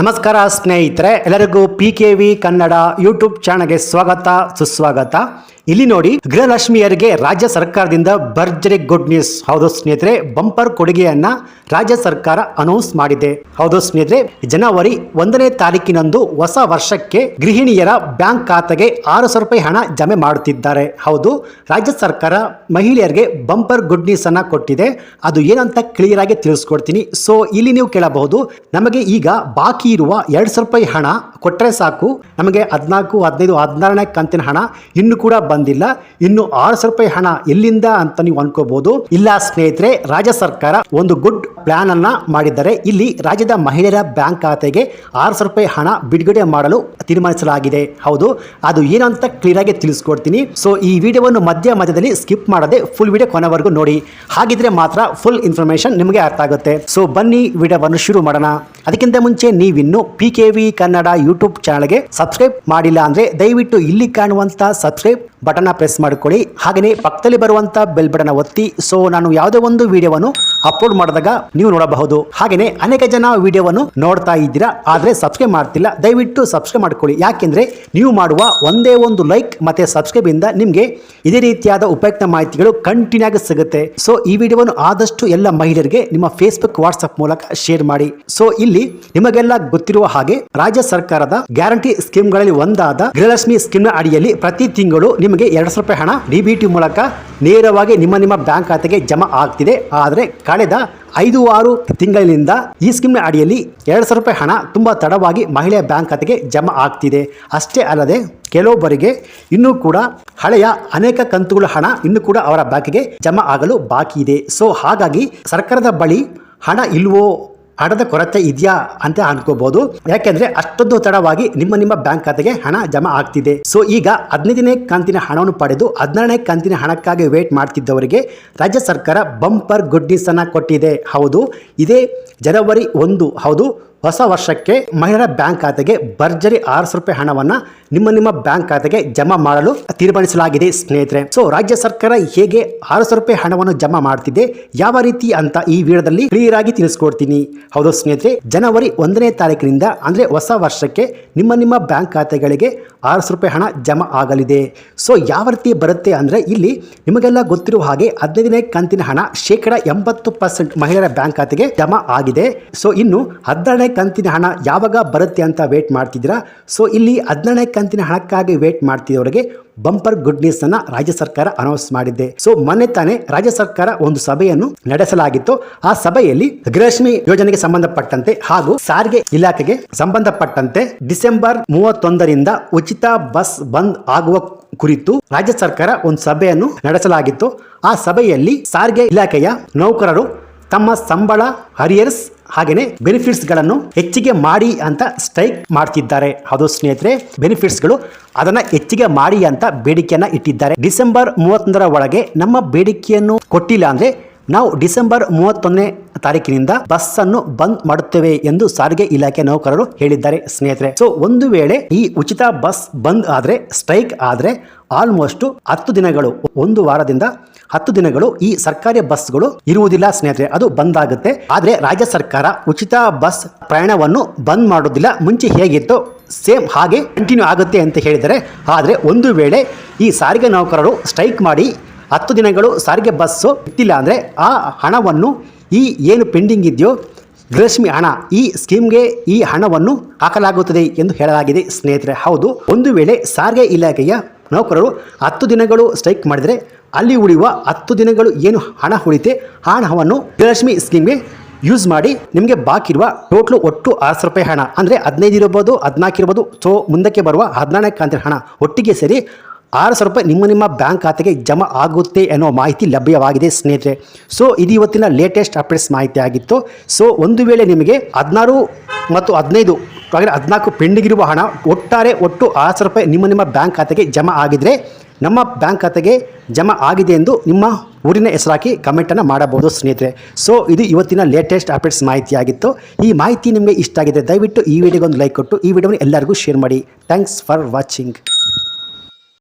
ನಮಸ್ಕಾರ ಸ್ನೇಹಿತರೆ ಎಲ್ಲರಿಗೂ P K V Kannada YouTube ಚಾನಲ್ಗೆ ಸ್ವಾಗತ ಸುಸ್ವಾಗತ. ಇಲ್ಲಿ ನೋಡಿ, ಗೃಹಲಕ್ಷ್ಮಿಯರಿಗೆ ರಾಜ್ಯ ಸರ್ಕಾರದಿಂದ ಭರ್ಜರಿ ಗುಡ್ ನ್ಯೂಸ್ ಹೌದು ಸ್ನೇಹಿತರೆ ಬಂಪರ್ ಕೊಡುಗೆಯನ್ನ ರಾಜ್ಯ ಸರ್ಕಾರ ಅನೌನ್ಸ್ ಮಾಡಿದೆ. ಹೌದು ಸ್ನೇಹಿತರೆ, ಜನವರಿ ಒಂದನೇ ತಾರೀಕಿನಂದು ಹೊಸ ವರ್ಷಕ್ಕೆ ಗೃಹಿಣಿಯರ ಬ್ಯಾಂಕ್ ಖಾತೆಗೆ ಆರು ಸಾವಿರ ರೂಪಾಯಿ ಹಣ ಜಮೆ ಮಾಡುತ್ತಿದ್ದಾರೆ. ಹೌದು, ರಾಜ್ಯ ಸರ್ಕಾರ ಮಹಿಳೆಯರಿಗೆ ಬಂಪರ್ ಗುಡ್ ನ್ಯೂಸ್ ಅನ್ನ ಕೊಟ್ಟಿದೆ. ಅದು ಏನಂತ ಕ್ಲಿಯರ್ ಆಗಿ ತಿಳಿಸ್ಕೊಡ್ತೀನಿ. ಸೊ ಇಲ್ಲಿ ನೀವು ಕೇಳಬಹುದು, ನಮಗೆ ಈಗ ಬಾಕಿ ಇರುವ ಎರಡು ಸಾವಿರ ರೂಪಾಯಿ ಹಣ ಕೊಟ್ಟರೆ ಸಾಕು. ನಮಗೆ ಹದಿನಾಲ್ಕು, ಹದಿನೈದು, ಹದಿನಾರನೇ ಕಂತಿನ ಹಣ ಇನ್ನು ಕೂಡ ಬಂದಿಲ್ಲ. ಇನ್ನು ಆರು ಸಾವಿರ ರೂಪಾಯಿ ಹಣ ಎಲ್ಲಿಂದ ಅಂತ ನೀವು ಅನ್ಕೋಬಹುದು ಇಲ್ಲ ಸ್ನೇಹಿತರೆ, ರಾಜ್ಯ ಸರ್ಕಾರ ಒಂದು ಗುಡ್ ಪ್ಲಾನ್ ಅನ್ನ ಮಾಡಿದ್ದಾರೆ. ಇಲ್ಲಿ ರಾಜ್ಯದ ಮಹಿಳೆಯರ ಬ್ಯಾಂಕ್ ಖಾತೆಗೆ ಆರು ಸಾವಿರ ರೂಪಾಯಿ ಹಣ ಬಿಡುಗಡೆ ಮಾಡಲು ತೀರ್ಮಾನಿಸಲಾಗಿದೆ. ಹೌದು, ಅದು ಏನಂತ ಕ್ಲಿಯರ್ ಆಗಿ ತಿಳಿಸ್ಕೊಡ್ತೀನಿ. ಸೊ ಈ ವಿಡಿಯೋವನ್ನು ಮಧ್ಯ ಮಧ್ಯದಲ್ಲಿ ಸ್ಕಿಪ್ ಮಾಡದೆ ಫುಲ್ ವಿಡಿಯೋ ಕೊನೆವರೆಗೂ ನೋಡಿ. ಹಾಗಿದ್ರೆ ಮಾತ್ರ ಫುಲ್ ಇನ್ಫಾರ್ಮೇಶನ್ ನಿಮಗೆ ಅರ್ಥ ಆಗುತ್ತೆ. ಸೊ ಬನ್ನಿ ವಿಡಿಯೋವನ್ನು ಶುರು ಮಾಡೋಣ. ಅದಕ್ಕಿಂತ ಮುಂಚೆ ನೀವಿನ್ನು P K V Kannada YouTube ಚಾನಲ್ಗೆ ಸಬ್ಸ್ಕ್ರೈಬ್ ಮಾಡಿಲ್ಲ ಅಂದ್ರೆ ದಯವಿಟ್ಟು ಇಲ್ಲಿ ಕಾಣುವಂತ ಸಬ್ಸ್ಕ್ರೈಬ್ ಬಟನ್ ಪ್ರೆಸ್ ಮಾಡಿಕೊಳ್ಳಿ. ಹಾಗೆಯೇ ಪಕ್ಕದಲ್ಲಿ ಬರುವಂತ ಬೆಲ್ ಬಟನ್ ಒತ್ತಿ. ಸೊ ನಾನು ಯಾವುದೇ ಒಂದು ವಿಡಿಯೋವನ್ನು ಅಪ್ಲೋಡ್ ಮಾಡಿದಾಗ ನೀವು ನೋಡಬಹುದು. ಹಾಗೆಯೇ ಅನೇಕ ಜನ ವಿಡಿಯೋವನ್ನು ನೋಡ್ತಾ ಇದ್ದೀರಾ, ಆದರೆ ಸಬ್ಸ್ಕ್ರೈಬ್ ಮಾಡ್ತಿಲ್ಲ. ದಯವಿಟ್ಟು ಸಬ್ಸ್ಕ್ರೈಬ್ ಮಾಡ್ಕೊಳ್ಳಿ. ಯಾಕೆಂದ್ರೆ ನೀವು ಮಾಡುವ ಒಂದೇ ಒಂದು ಲೈಕ್ ಮತ್ತೆ ಸಬ್ಸ್ಕ್ರೈಬ್ ಇಂದ ನಿಮಗೆ ಇದೇ ರೀತಿಯಾದ ಉಪಯುಕ್ತ ಮಾಹಿತಿಗಳು ಕಂಟಿನ್ಯೂ ಆಗಿ ಸಿಗುತ್ತೆ. ಸೊ ಈ ವಿಡಿಯೋವನ್ನು ಆದಷ್ಟು ಎಲ್ಲ ಮಹಿಳೆಯರಿಗೆ ನಿಮ್ಮ ಫೇಸ್ಬುಕ್ ವಾಟ್ಸ್ಆಪ್ ಮೂಲಕ ಶೇರ್ ಮಾಡಿ. ಸೊ ಇಲ್ಲಿ ನಿಮಗೆಲ್ಲ ಗೊತ್ತಿರುವ ಹಾಗೆ ರಾಜ್ಯ ಸರ್ಕಾರದ ಗ್ಯಾರಂಟಿ ಸ್ಕೀಮ್ಗಳಲ್ಲಿ ಒಂದಾದ ಗೃಹಲಕ್ಷ್ಮಿ ಸ್ಕೀಮ್ ಅಡಿಯಲ್ಲಿ ಪ್ರತಿ ತಿಂಗಳು ನಿಮಗೆ ಎರಡು ಸಾವಿರ ರೂಪಾಯಿ ಹಣ ಡಿ ಬಿ ಟಿ ಮೂಲಕ ನೇರವಾಗಿ ನಿಮ್ಮ ನಿಮ್ಮ ಬ್ಯಾಂಕ್ ಖಾತೆಗೆ ಜಮಾ ಆಗ್ತಿದೆ. ಆದರೆ ಕಳೆದ ಐದು ಆರು ತಿಂಗಳಿನಿಂದ ಈ ಸ್ಕೀಮ್ನ ಅಡಿಯಲ್ಲಿ ಎರಡು ಸಾವಿರ ರೂಪಾಯಿ ಹಣ ತುಂಬ ತಡವಾಗಿ ಮಹಿಳೆಯ ಬ್ಯಾಂಕ್ ಖಾತೆಗೆ ಜಮಾ ಆಗ್ತಿದೆ. ಅಷ್ಟೇ ಅಲ್ಲದೆ ಕೆಲವೊಬ್ಬರಿಗೆ ಇನ್ನೂ ಕೂಡ ಹಳೆಯ ಅನೇಕ ಕಂತುಗಳ ಹಣ ಇನ್ನೂ ಕೂಡ ಅವರ ಬ್ಯಾಂಕಿಗೆ ಜಮಾ ಆಗಲು ಬಾಕಿ ಇದೆ. ಸೊ ಹಾಗಾಗಿ ಸರ್ಕಾರದ ಬಳಿ ಹಣ ಇಲ್ವೋ ಹಣದ ಕೊರತೆ ಇದೆಯಾ ಅಂತ ಅನ್ಕೋಬಹುದು ಯಾಕೆಂದ್ರೆ ಅಷ್ಟೊಂದು ತಡವಾಗಿ ನಿಮ್ಮ ನಿಮ್ಮ ಬ್ಯಾಂಕ್ ಖಾತೆಗೆ ಹಣ ಜಮಾ ಆಗ್ತಿದೆ. ಸೊ ಈಗ ಹದಿನೈದನೇ ಕಂತಿನ ಹಣವನ್ನು ಪಡೆದು ಹದಿನಾರನೇ ಕಂತಿನ ಹಣಕ್ಕಾಗಿ ವೇಟ್ ಮಾಡ್ತಿದ್ದವರಿಗೆ ರಾಜ್ಯ ಸರ್ಕಾರ ಬಂಪರ್ ಗುಡ್ ಅನ್ನ ಕೊಟ್ಟಿದೆ. ಹೌದು. ಇದೇ ಜನವರಿ ಒಂದು. ಹೌದು. ಹೊಸ ವರ್ಷಕ್ಕೆ ಮಹಿಳೆಯರ ಬ್ಯಾಂಕ್ ಖಾತೆಗೆ ಭರ್ಜರಿ ಆರು ಸಾವಿರ ರೂಪಾಯಿ ಹಣವನ್ನ ನಿಮ್ಮ ನಿಮ್ಮ ಬ್ಯಾಂಕ್ ಖಾತೆಗೆ ಜಮಾ ಮಾಡಲು ತೀರ್ಮಾನಿಸಲಾಗಿದೆ, ಸ್ನೇಹಿತರೆ. ಸೊ ರಾಜ್ಯ ಸರ್ಕಾರ ಹೇಗೆ ಆರು ಸಾವಿರ ರೂಪಾಯಿ ಹಣವನ್ನು ಜಮಾ ಮಾಡ್ತಿದೆ, ಯಾವ ರೀತಿ ಅಂತ ಈ ವಿಡಿಯೋದಲ್ಲಿ ಕ್ಲಿಯರ್ ಆಗಿ ತಿಳಿಸ್ಕೊಡ್ತೀನಿ. ಹೌದು, ಸ್ನೇಹಿತರೆ, ಜನವರಿ ಒಂದನೇ ತಾರೀಕಿನಿಂದ ಅಂದ್ರೆ ಹೊಸ ವರ್ಷಕ್ಕೆ ನಿಮ್ಮ ನಿಮ್ಮ ಬ್ಯಾಂಕ್ ಖಾತೆಗಳಿಗೆ ಆರು ಸಾವಿರ ರೂಪಾಯಿ ಹಣ ಜಮಾ ಆಗಲಿದೆ. ಸೊ ಯಾವ ರೀತಿ ಬರುತ್ತೆ ಅಂದ್ರೆ ಇಲ್ಲಿ ನಿಮಗೆಲ್ಲ ಗೊತ್ತಿರುವ ಹಾಗೆ ಹದಿನೈದನೇ ಕಂತಿನ ಹಣ ಶೇಕಡ ಎಂಬತ್ತು ಪರ್ಸೆಂಟ್ ಮಹಿಳೆಯರ ಬ್ಯಾಂಕ್ ಖಾತೆಗೆ ಜಮಾ ಆಗಿದೆ. ಸೊ ಇನ್ನು ಹದಿನಾರನೇ ಕಂತಿನ ಹಣ ಯಾವಾಗ ಬರುತ್ತೆ ಅಂತ ವೇಟ್ ಮಾಡ್ತಿದ್ದೀರಾ? ಸೊ ಇಲ್ಲಿ ಹದಿನೇಳನೇ ಕಂತಿನ ಹಣಕ್ಕಾಗಿ ವೇಟ್ ಮಾಡ್ತಿದ್ದವರಿಗೆ ಬಂಪರ್ ಗುಡ್ ನ್ಯೂಸ್ ಅನ್ನ ರಾಜ್ಯ ಸರ್ಕಾರ ಅನೌನ್ಸ್ ಮಾಡಿದೆ. ಸೊ ಮೊನ್ನೆ ತಾನೇ ರಾಜ್ಯ ಸರ್ಕಾರ ಒಂದು ಸಭೆಯನ್ನು ನಡೆಸಲಾಗಿತ್ತು. ಆ ಸಭೆಯಲ್ಲಿ ಗೃಹಲಕ್ಷ್ಮಿ ಯೋಜನೆಗೆ ಸಂಬಂಧಪಟ್ಟಂತೆ ಹಾಗೂ ಸಾರಿಗೆ ಇಲಾಖೆಗೆ ಸಂಬಂಧಪಟ್ಟಂತೆ ಡಿಸೆಂಬರ್ ಮೂವತ್ತೊಂದರಿಂದ ಉಚಿತ ಬಸ್ ಬಂದ್ ಆಗುವ ಕುರಿತು ರಾಜ್ಯ ಸರ್ಕಾರ ಒಂದು ಸಭೆಯನ್ನು ನಡೆಸಲಾಗಿತ್ತು. ಆ ಸಭೆಯಲ್ಲಿ ಸಾರಿಗೆ ಇಲಾಖೆಯ ನೌಕರರು ತಮ್ಮ ಸಂಬಳ ಹರಿಯರ್ಸ್ ಹಾಗೆಯೇ ಬೆನಿಫಿಟ್ಸ್ಗಳನ್ನು ಹೆಚ್ಚಿಗೆ ಮಾಡಿ ಅಂತ ಸ್ಟ್ರೈಕ್ ಮಾಡ್ತಿದ್ದಾರೆ. ಅದು ಸ್ನೇಹಿತರೆ ಬೆನಿಫಿಟ್ಸ್ಗಳು ಗಳು ಅದನ್ನ ಹೆಚ್ಚಿಗೆ ಮಾಡಿ ಅಂತ ಬೇಡಿಕೆಯನ್ನ ಇಟ್ಟಿದ್ದಾರೆ. ಡಿಸೆಂಬರ್ ಮೂವತ್ತೊಂದರ ಒಳಗೆ ನಮ್ಮ ಬೇಡಿಕೆಯನ್ನು ಕೊಟ್ಟಿಲ್ಲ ಅಂದ್ರೆ ನಾವು ಡಿಸೆಂಬರ್ ಮೂವತ್ತೊಂದನೇ ತಾರೀಕಿನಿಂದ ಬಸ್ ಅನ್ನು ಬಂದ್ ಮಾಡುತ್ತೇವೆ ಎಂದು ಸಾರಿಗೆ ಇಲಾಖೆ ನೌಕರರು ಹೇಳಿದ್ದಾರೆ, ಸ್ನೇಹಿತರೆ. ಸೊ ಒಂದು ವೇಳೆ ಈ ಉಚಿತ ಬಸ್ ಬಂದ್ ಆದ್ರೆ, ಸ್ಟ್ರೈಕ್ ಆದ್ರೆ ಆಲ್ಮೋಸ್ಟ್ ಹತ್ತು ದಿನಗಳು, ಒಂದು ವಾರದಿಂದ ಹತ್ತು ದಿನಗಳು ಈ ಸರ್ಕಾರಿ ಬಸ್ಗಳು ಇರುವುದಿಲ್ಲ, ಸ್ನೇಹಿತರೆ. ಅದು ಬಂದ್ ಆಗುತ್ತೆ. ಆದ್ರೆ ರಾಜ್ಯ ಸರ್ಕಾರ ಉಚಿತ ಬಸ್ ಪ್ರಯಾಣವನ್ನು ಬಂದ್ ಮಾಡೋದಿಲ್ಲ ಮುಂಚೆ ಹೇಗಿತ್ತು ಸೇಮ್ ಹಾಗೆ ಕಂಟಿನ್ಯೂ ಆಗುತ್ತೆ ಅಂತ ಹೇಳಿದರೆ ಆದರೆ ಒಂದು ವೇಳೆ ಈ ಸಾರಿಗೆ ನೌಕರರು ಸ್ಟ್ರೈಕ್ ಮಾಡಿ ಹತ್ತು ದಿನಗಳು ಸಾರಿಗೆ ಬಸ್ಸು ಬಿಟ್ಟಿಲ್ಲ ಅಂದರೆ ಆ ಹಣವನ್ನು ಈ ಏನು ಪೆಂಡಿಂಗ್ ಇದೆಯೋ ಗೃಹಲಕ್ಷ್ಮಿ ಹಣ ಈ ಸ್ಕೀಮ್ಗೆ ಈ ಹಣವನ್ನು ಹಾಕಲಾಗುತ್ತದೆ ಎಂದು ಹೇಳಲಾಗಿದೆ ಸ್ನೇಹಿತರೆ. ಹೌದು, ಒಂದು ವೇಳೆ ಸಾರಿಗೆ ಇಲಾಖೆಯ ನೌಕರರು ಹತ್ತು ದಿನಗಳು ಸ್ಟ್ರೈಕ್ ಮಾಡಿದರೆ ಅಲ್ಲಿ ಉಳಿಯುವ ಹತ್ತು ದಿನಗಳು ಏನು ಹಣ ಉಳಿತೆ, ಆ ಹಣವನ್ನು ಗೃಹಲಕ್ಷ್ಮಿ ಸ್ಕೀಮ್ಗೆ ಯೂಸ್ ಮಾಡಿ ನಿಮಗೆ ಬಾಕಿ ಇರುವ ಟೋಟ್ಲು ಒಟ್ಟು ಆರು ರೂಪಾಯಿ ಹಣ, ಅಂದರೆ ಹದಿನೈದು ಇರ್ಬೋದು, ಹದಿನಾಲ್ಕು ಇರ್ಬೋದು, ಸೊ ಮುಂದಕ್ಕೆ ಬರುವ ಹದಿನಾಲ್ಕು ಹಣ ಒಟ್ಟಿಗೆ ಸೇರಿ ಆರು ಸಾವಿರ ರೂಪಾಯಿ ನಿಮ್ಮ ನಿಮ್ಮ ಬ್ಯಾಂಕ್ ಖಾತೆಗೆ ಜಮಾ ಆಗುತ್ತೆ ಅನ್ನೋ ಮಾಹಿತಿ ಲಭ್ಯವಾಗಿದೆ, ಸ್ನೇಹಿತರೆ. ಸೊ ಇದು ಇವತ್ತಿನ ಲೇಟೆಸ್ಟ್ ಅಪ್ಡೇಟ್ಸ್ ಮಾಹಿತಿ ಆಗಿತ್ತು. ಸೊ ಒಂದು ವೇಳೆ ನಿಮಗೆ ಹದಿನಾರು ಮತ್ತು ಹದಿನೈದು ಹಾಗೆ ಹದಿನಾಲ್ಕು ಪೆಂಡಿಗಿರುವ ಹಣ ಒಟ್ಟಾರೆ ಒಟ್ಟು ಆರು ಸಾವಿರ ರೂಪಾಯಿ ನಿಮ್ಮ ನಿಮ್ಮ ಬ್ಯಾಂಕ್ ಖಾತೆಗೆ ಜಮಾ ಆಗಿದರೆ ನಮ್ಮ ಬ್ಯಾಂಕ್ ಖಾತೆಗೆ ಜಮಾ ಆಗಿದೆ ಎಂದು ನಿಮ್ಮ ಊರಿನ ಹೆಸರಾಕಿ ಕಮೆಂಟನ್ನು ಮಾಡಬಹುದು, ಸ್ನೇಹಿತರೆ. ಸೊ ಇದು ಇವತ್ತಿನ ಲೇಟೆಸ್ಟ್ ಅಪ್ಡೇಟ್ಸ್ ಮಾಹಿತಿ ಆಗಿತ್ತು. ಈ ಮಾಹಿತಿ ನಿಮಗೆ ಇಷ್ಟ ಆಗಿದೆ ದಯವಿಟ್ಟು ಈ ವಿಡಿಯೋಗೊಂದು ಲೈಕ್ ಕೊಟ್ಟು, ಈ ವಿಡಿಯೋವನ್ನು ಎಲ್ಲರಿಗೂ ಶೇರ್ ಮಾಡಿ. Thanks for watching